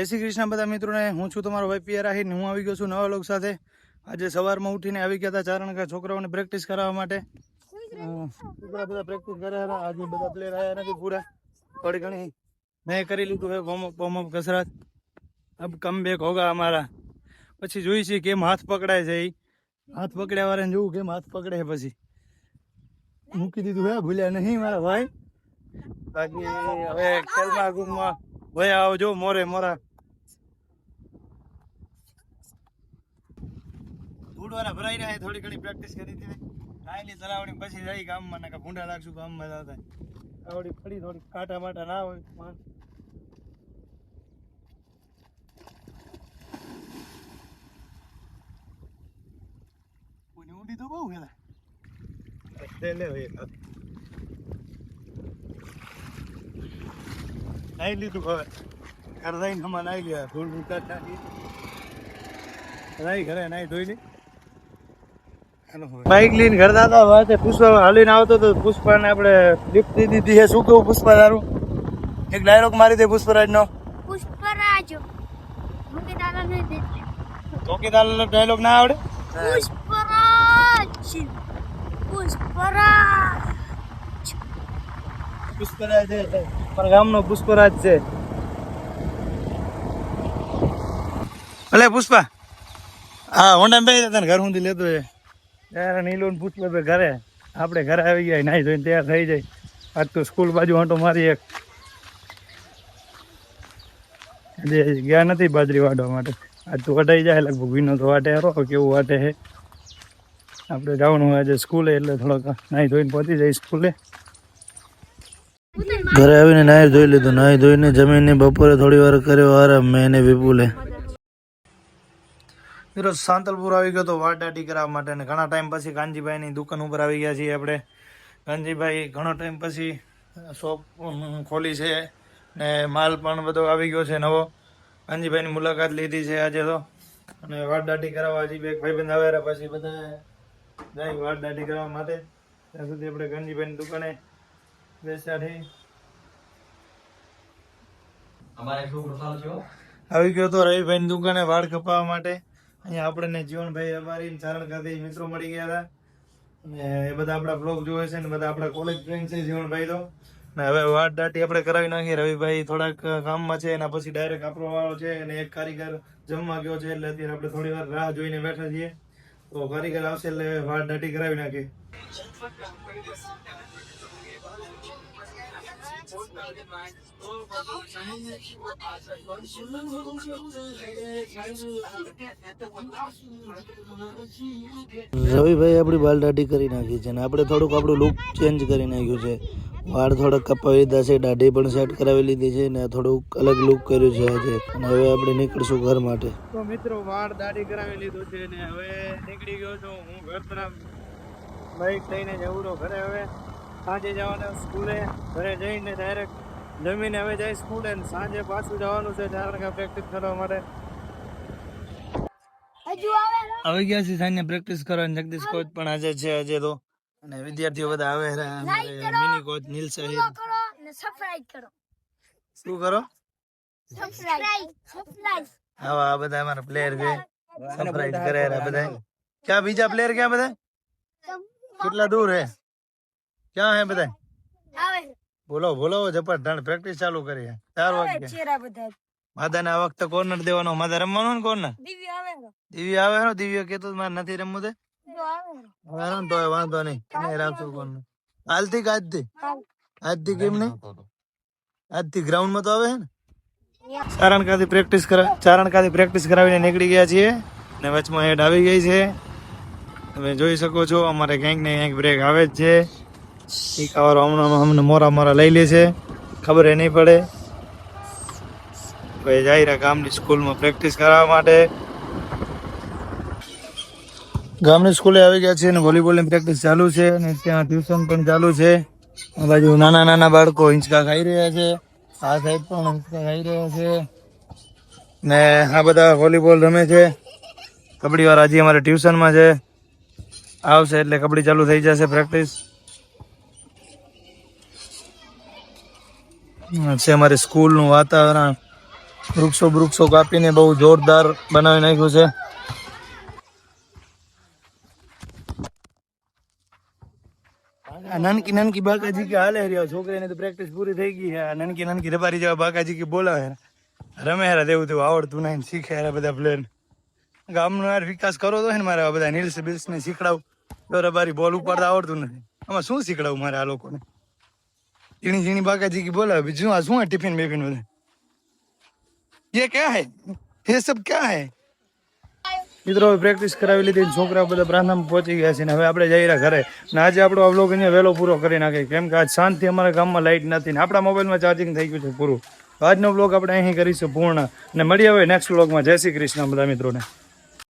જય શ્રી કૃષ્ણ બધા મિત્રોને. હું છું તમારો ભાઈ પિયા આહિર હું આવી ગયો છું નવા લોક સાથે. આજે સવારમાં ઉઠીને આવી ગયા હતા ચારણ છોકરાઓને પ્રેક્ટિસ કરાવવા માટે. છોકરા બધા પ્રેક્ટિસ કર્યા હતા આજે બધા પ્લેયર આવ્યા નથી પૂરા. થોડી ઘણી મેં કરી લીધું છે વોર્મઅપ વોર્મઅપ કસરત. અબ કમ બેક હોગા અમારા. પછી જોઈ છે કેમ હાથ પકડાય છે એ હાથ પકડ્યા વાળાને જોવું કેમ હાથ પકડે પછી. મૂકી દીધું હે ભૂલ્યા નહીં મારા ભાઈ. બાકી હવે ખેલમાં ગુમમાં ભાઈ આવજો મોરે મોરા ધૂળવાળા ભરાઈ રહ્યા થોડી ઘણી પ્રેક્ટિસ કરી હતી કાયલી ચલાવણી પછી રહી ગામમાં નાખા ભૂંડા લાગશું ગામમાં જતા આવડી ફરી થોડી કાંટા માટા ના હોય, પણ. ઊંડી તો બહુ હેલા. લે નાઈ લીધું હવે. ઘર જઈને હમણાં નાઈ ગયા ધૂળ મૂકા નાખી. નાઈ ઘરે, નાઈ ધોઈ લી. બાઈક લઈને ઘર દાદા વાતે પુષ્પા હાલીને આવતો તો પુષ્પાને આપણે લિફ્ટ દીધી છે. શું કેવું પુષ્પા તારું? એક ડાયલોગ મારી દે પુષ્પરાજ. નો પુષ્પરાજ મુકે દાદા ડાયલોગ ના આવડે? પુષ્પરાજ. પુષ્પરાજ. પુષ્પરાજ છે. પણ ગામનો પુષ્પરાજ છે. અલે પુષ્પા હા હોન્ડા બે તને ઘર સુધી લેતો છે ત્યારે નીલું પૂછ્યું પુષ્પા ઘરે. આપણે ઘરે આવી ગયા નાઈ ધોઈને તૈયાર થઈ જાય. આજ તો સ્કૂલ બાજુ આંટો મારી એક. ગયા નથી બાજરી વાટવા માટે. આજ તો વટાઈ જાય, લગભગ વિનો તો વાટે હરો, કેવું વાટે છે આપણે જવાનું આજે સ્કૂલે, એટલે થોડોક નાઈ ધોઈને પહોંચી જાય સ્કૂલે. ઘરે આવીને નાહી ધોઈ લીધું. નાહી ધોઈને જમીને બપોરે થોડી વાર કર્યો આરામ, મેં એને વિપુલે. મિત્રો સાંતલપુર આવી ગયો તો વાટાટી કરાવવા માટે અને ઘણા ટાઈમ પછી કાનજીભાઈની દુકાન ઉપર આવી ગયા છીએ આપણે. કાનજીભાઈ ઘણો ટાઈમ પછી શોપ ખોલી છે ને માલ પણ બધો આવી ગયો છે નવો. કાનજીભાઈની મુલાકાત લીધી છે આજે તો. અને વાટદાટી કરાવવા હજી બે ભાઈબંધ આવ્યા પછી બધા જાય વાટદાટી કરાવવા માટે. ત્યાં સુધી આપણે કાનજીભાઈની દુકાને બેસ્યા છીએ. આવી ગયો તો રવિભાઈની દુકાને વાળ કપાવવા માટે. અહીંયા આપણને જીવનભાઈ અમારી ચારણ ખાતે મિત્રો મળી ગયા હતા. અને એ બધા આપણા બ્લોગ જોવે છે ને બધા આપણા કોલેજ ફ્રેન્ડ છે જીવનભાઈ તો. ને હવે વાટ દાટી આપણે કરાવી નાખીએ. રવિભાઈ થોડાક કામમાં છે એના પછી ડાયરેક્ટ આપણો વાળો છે અને એક કારીગર જમવા ગયો છે એટલે અત્યારે આપણે થોડી વાર રાહ જોઈને બેઠા છીએ. તો કારીગર આવશે એટલે વાટ દાટી કરાવી નાખીએ. રવિભાઈ આપણી વાળ દાઢી કરી નાખી છે અને આપણે થોડુંક આપણું લુક ચેન્જ કરી નાખ્યું છે. વાળ થોડાક કપાવી લીધા છે, દાઢી પણ સેટ કરાવી લીધી છે ને થોડુંક અલગ લુક કર્યું છે આજે. અને હવે આપણે નીકળશું ઘર માટે. તો મિત્રો, વાળ દાઢી કરાવી લીધું છે ને હવે નીકળી ગયો છું હું ઘર તરફ. બાઈક લઈને જવું ઘરે હવે. સાંજે જવાના સ્કૂલે. ઘરે જઈને ડાયરેક્ટ જમીને હવે જાય સ્કૂલે સાંજે પાછું જવાનું છે કારણ કે પ્રેક્ટિસ કરવા માટે. હવે ગયા છે સાંજે પ્રેક્ટિસ કરવા જગદીશ કોચ પણ આજે છે આજે તો. અને વિદ્યાર્થીઓ બધા આવે mini coach Neel Sahib subscribe કરો શું કરો? સબસ્ક્રાઇબ સબસ્ક્રાઇબ આવા આ બધા અમારા પ્લેયર છે. સરપ્રાઈઝ કરે છે બધા. ક્યાં બીજા પ્લેયર ક્યાં બધા? કેટલા દૂર હે? ક્યાં હે બધા બોલો બોલો ધણ પ્રેક્ટિસ ચાલુ કરી હે. ચાર વાગે માદા બધા. માદાને આ વખતે કોર્નર દેવાનો. માદા રમવાનો ને કોર્નર દિવ્ય આવે ને. દિવ્ય આવે ને દિવ્ય કેતો તો મારે નથી રમવું તે? આવે ને. તો વાંધો નહીં. તમે રાખશો કોર્નર હાલથી કે આજથી? આજથી કેમ નહીં? આજથી ગ્રાઉન્ડમાં તો આવે છે ને? ચારણ કાથી પ્રેક્ટિસ કરા ચારણ કાથી પ્રેક્ટિસ કરાવીને નીકળી ગયા છીએ ને વચમાં હેડ આવી ગઈ છે. તમે જોઈ શકો છો અમારે ક્યાંક ને ક્યાંક બ્રેક આવે જ છે. ઈકાવાળો હમણાં અમને મોરા મોરા લઈ લે છે. ખબર એ નહીં પડે. ભાઈ જાય રહ્યા ગામની સ્કૂલમાં પ્રેક્ટિસ કરાવવા માટે. ગામની સ્કૂલે આવી ગયા છે અને વોલીબોલની પ્રેક્ટિસ ચાલુ છે અને ત્યાં ટ્યુશન પણ ચાલુ છે. આ બાજુ નાના નાના બાળકો હિંચકા ખાઈ રહ્યા છે. આ સાઈડ પણ હિંચકા ખાઈ રહ્યા છે. ને આ બધા વોલીબોલ રમે છે. કબડ્ડી વાળા હજી અમારે ટ્યુશનમાં છે. આવશે એટલે કબડ્ડી ચાલુ થઈ જશે પ્રેક્ટિસ. છે અમારી સ્કૂલનું વાતાવરણ વૃક્ષો વૃક્ષો કાપીને બહુ જોરદાર બનાવી નાખ્યું છે. નાનકી નાનકી બાકાજી કે હાલે રહ્યા, છોકરીને તો પ્રેક્ટિસ પૂરી થઈ ગઈ છે. નાનકી નાનકી રબારી જેવા બાકાજી કે બોલાવે. રમે હેરા તેવું તેવું આવડતું નહીં શીખે હેરા બધા પ્લેન ગામનો યાર વિકાસ કરો તો ને મારે બધા નીલ્સ બિલ્સ ને શીખડાવું. તો રબારી બોલ ઉપાડતા આવડતું નથી. આમાં શું શીખડાવું મારે આ લોકોને? ઝીણી ઝીણી બાકાજી की बोला अभी जो શું है टिफिन बिफिन में ये क्या है ये सब क्या है મિત્રો હવે પ્રેક્ટિસ કરાવી લીધી ને છોકરાઓ બધા પ્રાર્થનામાં પહોંચી ગયા છે ને હવે આપણે જઈ રહ્યા ઘરે ને આજે આપણો આ વ્લોગ અહીંયા વહેલો પૂરો કરી નાખીએ કેમ કે આજ શાંતિ અમારા ગામમાં લાઇટ નથી ને આપણા મોબાઈલમાં ચાર્જિંગ થઈ ગયું છે પૂરું તો આજનો વ્લોગ આપણે અહીં કરીશું પૂર્ણ અને મળીએ હવે નેક્સ્ટ વ્લોગમાં જય શ્રી કૃષ્ણ બધા મિત્રોને